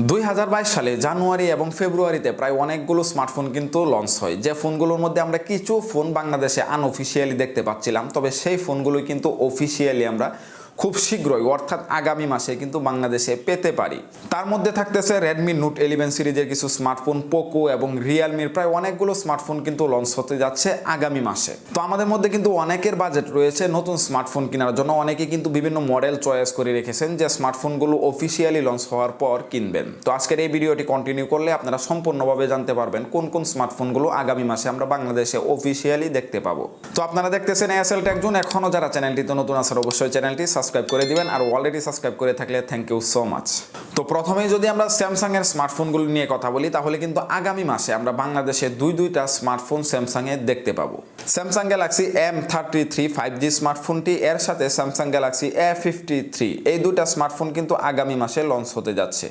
দুই হাজার বাইশ সালে জানুয়ারি এবং ফেব্রুয়ারিতে প্রায় অনেকগুলো স্মার্টফোন কিন্তু লঞ্চ হয়। যে ফোনগুলোর মধ্যে আমরা কিছু ফোন বাংলাদেশে আনঅফিসিয়ালি দেখতে পাচ্ছিলাম, তবে সেই ফোনগুলোই কিন্তু অফিসিয়ালি আমরা খুব শীঘ্রই, অর্থাৎ আগামী মাসে কিন্তু বাংলাদেশে পেতে পারি। তার মধ্যে থাকতেছে রেডমি নোট ইলেভেন সিরিজের কিছু স্মার্টফোন পোকো এবং রিয়েলমির প্রায় অনেকগুলো স্মার্টফোন কিন্তু লঞ্চ হতে যাচ্ছে আগামী মাসে। তো আমাদের মধ্যে কিন্তু অনেকের বাজেট রয়েছে নতুন স্মার্টফোন কেনার জন্য। অনেকে কিন্তু বিভিন্ন মডেল চয়েস করে রেখেছেন যে স্মার্টফোনগুলো অফিসিয়ালি লঞ্চ হওয়ার পর কিনবেন। তো আজকের এই ভিডিওটি কন্টিনিউ করলে আপনারা সম্পূর্ণভাবে জানতে পারবেন কোন কোন স্মার্টফোনগুলো আগামী মাসে আমরা বাংলাদেশে অফিসিয়ালি দেখতে পাবো। তো আপনারা দেখতেছেন এসএল টেকজন এখনও যারা চ্যানেলটিতে নতুন আসার অবশ্যই চ্যানেলটি সাবস্ক্রাইব করে দিবেন আর অলরেডি সাবস্ক্রাইব করে থাকলে থ্যাংক ইউ সো মাচ তো প্রথমেই যদি আমরা স্যামসাং এর স্মার্টফোনগুলো নিয়ে কথা বলি, তাহলে কিন্তু আগামী মাসে আমরা বাংলাদেশে দুই দুইটা স্মার্টফোন স্যামসাং এর দেখতে পাবো। Samsung Galaxy M thirty three five G স্মার্টফোনটি এর সাথে Samsung Galaxy A fifty three এই দুইটা স্মার্টফোন কিন্তু আগামী মাসে লঞ্চ হতে যাচ্ছে।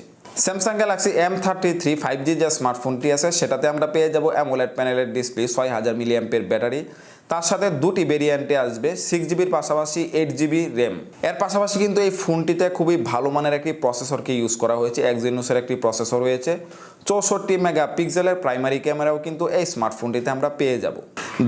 Samsung Galaxy M thirty three five G যে স্মার্টফোনটি আছে, সেটাতে আমরা পেয়ে যাব অ্যামোলেড প্যানেলের ডিসপ্লে ছয় হাজার মিলিয়াম্পের ব্যাটারি তার সাথে দুটি ভেরিয়েন্টে আসবে সিক্স জিবির পাশাপাশি এইট জিবি র্যাম এর পাশাপাশি কিন্তু এই ফোনটিতে খুবই ভালো মানের একটি প্রসেসরকে ইউজ করা হয়েছে একজিনোসের একটি প্রসেসর রয়েছে। চৌষট্টি মেগা পিক্সেলের প্রাইমারি ক্যামেরাও কিন্তু এই স্মার্টফোনটিতে আমরা পেয়ে যাব।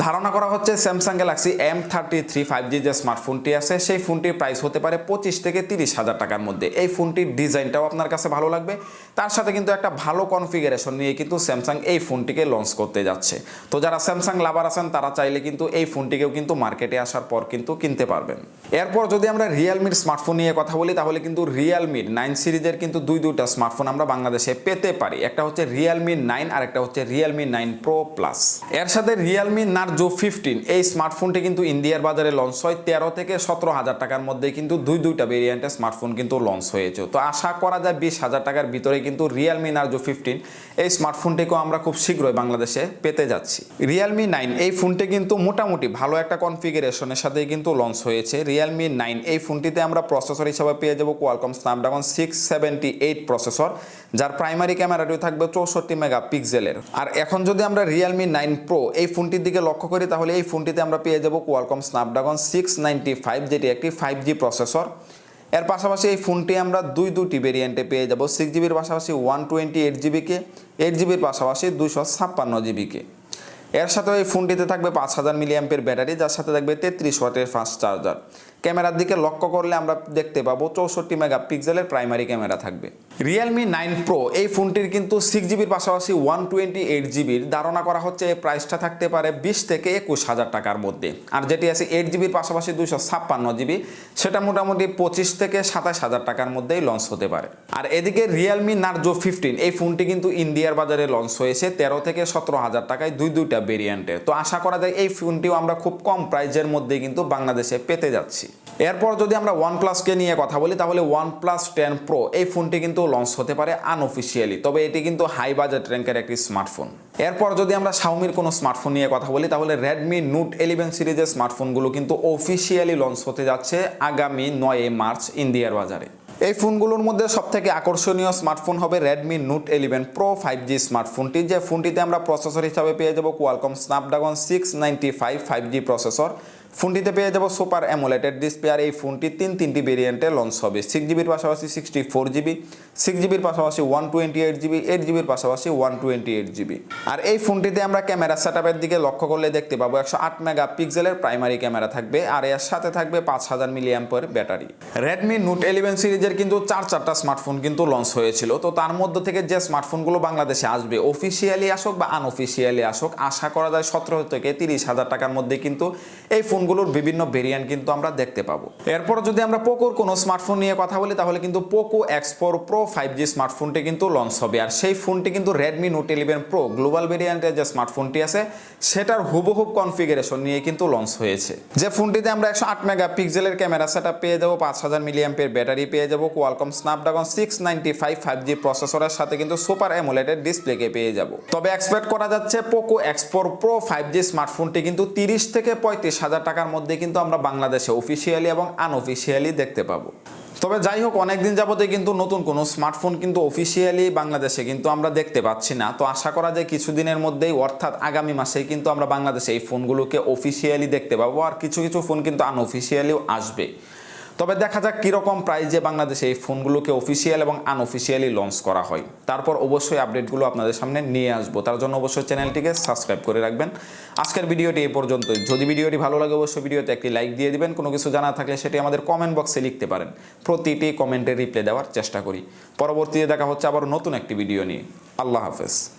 ধারণা করা হচ্ছে Samsung Galaxy M thirty three five G যে স্মার্টফোনটি আছে, সেই ফোনটির প্রাইস হতে পারে পঁচিশ থেকে তিরিশ হাজার টাকার মধ্যে। এই ফোনটির ডিজাইনটাও আপনার কাছে ভালো লাগবে। তার সাথে কিন্তু একটা ভালো কনফিগারেশন নিয়ে কিন্তু স্যামসাং এই ফোনটিকে লঞ্চ করতে যাচ্ছে। তো যারা স্যামসাং লাভার আছেন, তারা চাইলে কিন্তু এই ফোনটিকেও কিন্তু মার্কেটে আসার পর কিন্তু কিনতে পারবেন। এরপর যদি আমরা রিয়েলমির স্মার্টফোন নিয়ে কথা বলি, তাহলে কিন্তু রিয়েলমির নাইন সিরিজের কিন্তু দুই দুইটা স্মার্টফোন আমরা বাংলাদেশে পেতে পারি। একটা হচ্ছে রিয়েলমি নাইন আর একটা হচ্ছে রিয়েলমি নাইন প্রো প্লাস এর সাথে রিয়েলমি নার্জো ফিফটিন এই স্মার্টফোনটি কিন্তু ইন্ডিয়ার বাজারে লঞ্চ হয় তেরো থেকে সতেরো হাজার টাকার মধ্যে কিন্তু দুই দুইটা ভেরিয়েন্টের স্মার্টফোন কিন্তু লঞ্চ হয়েছে। তো আশা করা যায় বিশ হাজার টাকার ভিতরে কিন্তু রিয়েলমি নার্জো ফিফটিন এই স্মার্টফোনটিকেও আমরা খুব শীঘ্রই বাংলাদেশে পেতে যাচ্ছি। রিয়েলমি নাইন এই ফোনটি কিন্তু মোটামুটি ভালো একটা কনফিগারেশনের সাথে কিন্তু লঞ্চ হয়েছে। রিয়েলমি নাইন এই ফোনটিতে আমরা প্রসেসর হিসাবে পেয়ে যাব Qualcomm Snapdragon six seventy eight processor যার প্রাইমারি ক্যামেরাটিও থাকবে চৌষট্টি মেগা পিক্সেলের আর এখন যদি আমরা রিয়েলমি নাইন প্রো এই ফোনটির দিকে লক্ষ্য করি, তাহলে এই ফোনটিতে আমরা পেয়ে যাব Qualcomm Snapdragon six ninety five যেটি একটি ফাইভ জি প্রসেসর এর পাশাপাশি এই ফোনটি আমরা দুই দুটি ভেরিয়েন্টে পেয়ে যাব সিক্স জিবির পাশাপাশি ওয়ান টোয়েন্টি এইট জিবিকে এইট জিবির পাশাপাশি দুশো ছাপ্পান্ন জিবিকে এর সাথে এই ফোনটিতে থাকবে পাঁচ হাজার মিলিয়াম্পের ব্যাটারি যার সাথে থাকবে তেত্রিশ ওয়াটের ফাস্ট চার্জার ক্যামেরার দিকে লক্ষ্য করলে আমরা দেখতে পাবো চৌষট্টি মেগা পিক্সেলের প্রাইমারি ক্যামেরা থাকবে। রিয়েলমি নাইন প্রো এই ফোনটির কিন্তু সিক্স জিবির পাশাপাশি ওয়ান টোয়েন্টি এইট জিবির ধারণা করা হচ্ছে এই প্রাইসটা থাকতে পারে বিশ থেকে একুশ হাজার টাকার মধ্যে। আর যেটি আছে এইট জিবির পাশাপাশি দুশো ছাপ্পান্ন জিবি সেটা মোটামুটি পঁচিশ থেকে সাতাশ হাজার টাকার মধ্যেই লঞ্চ হতে পারে। আর এদিকে রিয়েলমি নার্জো ফিফটিন এই ফোনটি কিন্তু ইন্ডিয়ার বাজারে লঞ্চ হয়েছে তেরো থেকে সতেরো হাজার টাকায় দুই দুইটা ভেরিয়েন্টের তো আশা করা যায় এই ফোনটিও আমরা খুব কম প্রাইজের মধ্যে কিন্তু বাংলাদেশে পেতে যাচ্ছি। এরপর যদি আমরা ওয়ান প্লাসকে নিয়ে কথা বলি, তাহলে ওয়ান প্লাস টেন প্রো এই ফোনটি কিন্তু লঞ্চ হতে পারে আনঅফিসিয়ালি তবে এটি কিন্তু হাই বাজেট র্যাঙ্কের একটি স্মার্টফোন এরপর যদি আমরা শাওমির কোনো স্মার্টফোন নিয়ে কথা বলি, তাহলে রেডমি নোট ইলেভেন সিরিজের স্মার্টফোনগুলো কিন্তু অফিসিয়ালি লঞ্চ হতে যাচ্ছে আগামী নয় মার্চ ইন্ডিয়ার বাজারে। এই ফোনগুলোর মধ্যে সবথেকে আকর্ষণীয় স্মার্টফোন হবে Redmi Note eleven pro five G স্মার্টফোনটি যে ফোনটিতে আমরা প্রসেসর হিসাবে পেয়ে যাব Qualcomm Snapdragon six ninety five five G processor ফোনটিতে পেয়ে যাব সুপার অ্যামোলেটেড ডিসপ্লে আর এই ফোনটি তিন তিনটি ভেরিয়েন্টে লঞ্চ হবে। সিক্স জিবির পাশাপাশি সিক্সটি ফোর জিবি সিক্স জিবির পাশাপাশি one twenty eight GB eight জিবির পাশাপাশি ওয়ান টোয়েন্টি এইট জিবি আর এই ফোনটিতে আমরা ক্যামেরা সেটআপের দিকে লক্ষ্য করলে দেখতে পাবো একশো আট মেগা পিক্সেলের প্রাইমারি ক্যামেরা থাকবে আর এর সাথে থাকবে পাঁচ হাজার মিলিয়াম্পের ব্যাটারি রেডমি নোট ইলেভেন সিরিজের কিন্তু চার চারটা স্মার্টফোন কিন্তু লঞ্চ হয়েছিল। তো তার মধ্যে থেকে যে স্মার্টফোনগুলো বাংলাদেশে আসবে অফিসিয়ালি আসুক বা আনঅফিসিয়ালি আসুক, আশা করা যায় সতেরো থেকে তিরিশ হাজার টাকার মধ্যে কিন্তু এই ফোনগুলোর বিভিন্ন ভেরিয়েন্ট কিন্তু আমরা দেখতে পাবো। এরপর যদি আমরা পোকোর কোনো স্মার্টফোন নিয়ে কথা বলি, তাহলে কিন্তু Poco X four pro five G স্মার্টফোনটি কিন্তু লঞ্চ হবে। আর সেই ফোনটি কিন্তু Redmi Note eleven pro global ভেরিয়েন্টের যে স্মার্টফোনটি আছে, সেটার হুবহুব কনফিগারেশন নিয়ে কিন্তু লঞ্চ হয়েছে। যে ফোনটিতে আমরা একশো আট মেগা পিক্সেলের ক্যামেরা সেট পেয়ে যাব, পাঁচ হাজার মিলিয়াম্পের ব্যাটারি পেয়ে যাব Qualcomm Snapdragon six ninety five five G প্রসেসরের সাথে কিন্তু সুপার অ্যামোলেটেড ডিসপ্লেকে পেয়ে যাব। তবে এক্সপেক্ট করা যাচ্ছে Poco X four pro five G স্মার্টফোনটি কিন্তু তিরিশ থেকে পঁয়ত্রিশ হাজার টাকার মধ্যে কিন্তু আমরা বাংলাদেশে অফিসিয়ালি এবং আনঅফিসিয়ালি দেখতে পাবো। তবে যাই হোক, অনেকদিন যাবতে কিন্তু নতুন কোনো স্মার্টফোন কিন্তু অফিসিয়ালি বাংলাদেশে কিন্তু আমরা দেখতে পাচ্ছি না। তো আশা করা যায় কিছুদিনের মধ্যেই, অর্থাৎ আগামী মাসে কিন্তু আমরা বাংলাদেশে এই ফোনগুলোকে অফিসিয়ালি দেখতে পাবো। আর কিছু কিছু ফোন কিন্তু আনঅফিসিয়ালিও আসবে। তবে দেখা যাক কীরকম প্রাইজে বাংলাদেশে এই ফোনগুলোকে অফিসিয়াল এবং আনঅফিসিয়ালি লঞ্চ করা হয়। তারপর অবশ্যই আপডেটগুলো আপনাদের সামনে নিয়ে আসব। তার জন্য অবশ্যই চ্যানেলটিকে সাবস্ক্রাইব করে রাখবেন। আজকের ভিডিওটি এই পর্যন্তই। যদি ভিডিওটি ভালো লাগে, অবশ্যই ভিডিওতে একটি লাইক দিয়ে দিবেন। কোনো কিছু জানা থাকলে সেটি আমাদের কমেন্ট বক্সে লিখতে পারেন। প্রতিটি কমেন্টে রিপ্লাই দেওয়ার চেষ্টা করি। পরবর্তীতে দেখা হচ্ছে আবার নতুন একটি ভিডিও নিয়ে। আল্লাহ হাফেজ।